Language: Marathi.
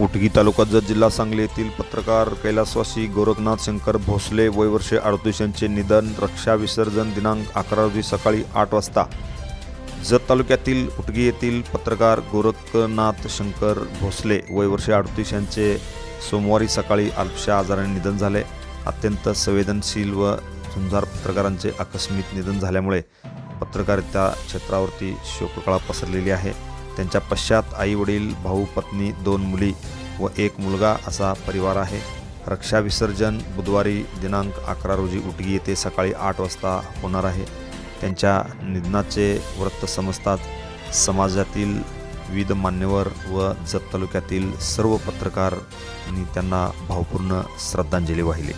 उटगी तालुका जत जिल्हा सांगली येथील पत्रकार कैलासवासी गोरखनाथ शंकर भोसले वय वर्षे अडतीस यांचे निधन रक्षा विसर्जन दिनांक अकरा रोजी सकाळी आठ वाजता. जत तालुक्यातील उटगी येथील पत्रकार गोरखनाथ शंकर भोसले वय वर्षे अडतीस यांचे सोमवारी सकाळी अल्पशा आजाराने निधन झाले. अत्यंत संवेदनशील व झुंजार पत्रकारांचे आकस्मिक निधन झाल्यामुळे पत्रकारिता क्षेत्रावरती शोककळा पसरलेली आहे. त्यांच्या पश्चात आई वडील भाऊ पत्नी दोन मुली व एक मुलगा असा परिवार आहे. रक्षा विसर्जन बुधवारी दिनांक अकरा रोजी उटगी येथे सकाळी आठ वाजता होणार आहे. त्यांच्या निधनाचे वृत्त समजताच समाजातील विविध मान्यवर व जत तालुक्यातील सर्व पत्रकारांनी त्यांना भावपूर्ण श्रद्धांजली वाहिली.